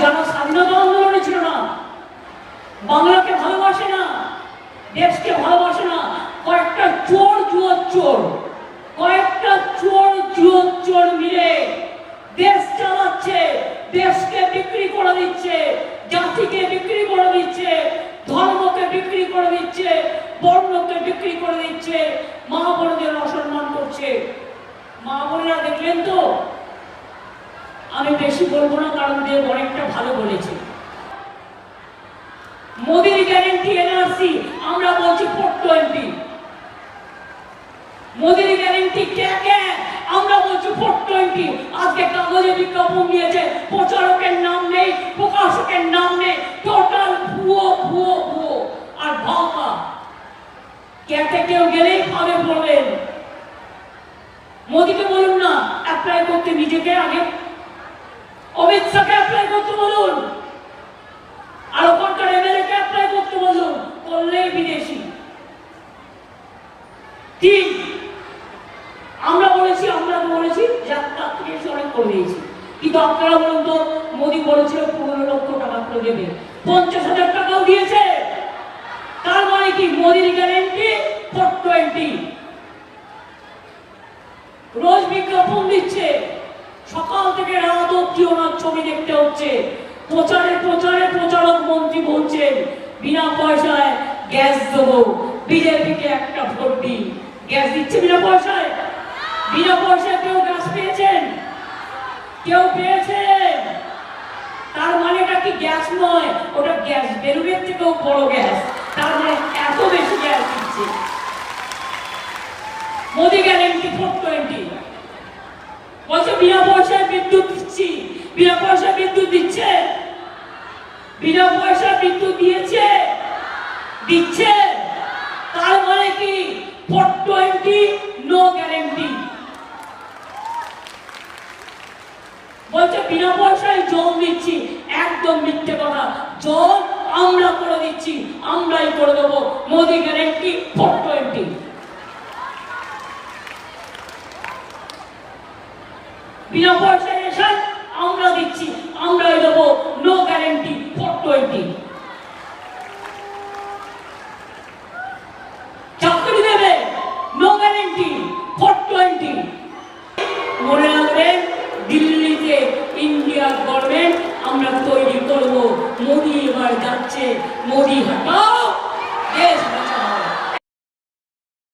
যারা স্বাধীনতা আন্দোলনে ছিল না। বাংলাকে ভালোবাসে না, দেশকে ভালোবাসে না। কয়েকটা চোর জুয়োর চোর, কয়েকটা চোর জুয়োর চোর মিলে দেশ চালাচ্ছে, দেশকে বিক্রি করে দিচ্ছে, জাতিকে বিক্রি করে দিচ্ছে, ধর্মকে বিক্রি করে দিচ্ছে, বর্ণকে বিক্রি করে দিচ্ছে। মা বোনদের অসম্মান করছে। মা বোনেরা দেখলেন তো আমি বেশি বলব না, কারণ দেব অনেকটা ভালো বলেছে। মোদির গ্যারেন্টি এনআরসি আমরা বলছি ফোর টোয়েন্টি মোদির গ্যারেন্টি কে কে? আমরা বলছি ফোর টোয়েন্টি আজকে কাগজে বিজ্ঞাপন দিয়েছে, প্রচারকের নাম নেই, প্রকাশকের নাম নেই টোটাল ভুয়ো ভুয়ো ভুয়ো। আর ভাবা ক্যাতে কেউ গেলেই ভাবে বলবেন। মোদিকে বলুন না অ্যাপ্লাই করতে নিজেকে আগে অমিত শাহকে অ্যাপ্লাই করতে বলুন আর ওখানকার এমএলএ কে অ্যাপ্লাই করতে বলুন করলেই বিদেশি তিন আমরা বলেছি আমরা তো বলেছি মানে রোজ বিজ্ঞাপন দিচ্ছে। সকাল থেকে রাত অব্দি ছবি দেখতে হচ্ছে। প্রচারে প্রচারে প্রচারক মন্ত্রী বলছেন, বিনা পয়সায় গ্যাস দেবো। বিজেপিকে একটা ভোট গ্যাস দিচ্ছে বিনা পয়সায়? বিনা পয়সায় কেউ পেয়েছেন? কেউ তার মানেটা কি গ্যাস নয়? ওটা গ্যাস থেকেও বড় গ্যাস। তার মানে এত বেশি গ্যাস দিচ্ছে। মোদি গ্যারেন্টি ফোর টোয়েন্টি বলছে, বিনা পয়সায় বিদ্যুৎ দিচ্ছি। বিনা পয়সায় বিদ্যুৎ দিচ্ছে? বিনা পয়সায় বিদ্যুৎ দিয়েছে? দিচ্ছে তার মানে কি ফোর টোয়েন্টি নো গ্যারেন্টি বলছে বিনা পয়সায় জল দিচ্ছি একদম মিথ্যে কথা। জল আমরা করে দিচ্ছি, আমরাই করে দেবো। Modi guarantee four twenty. বিনা রেশন আমরা দিচ্ছি, আমরাই দেবো। আমরা তৈরি করব। মোদি এবার যাচ্ছে মোদি হটাও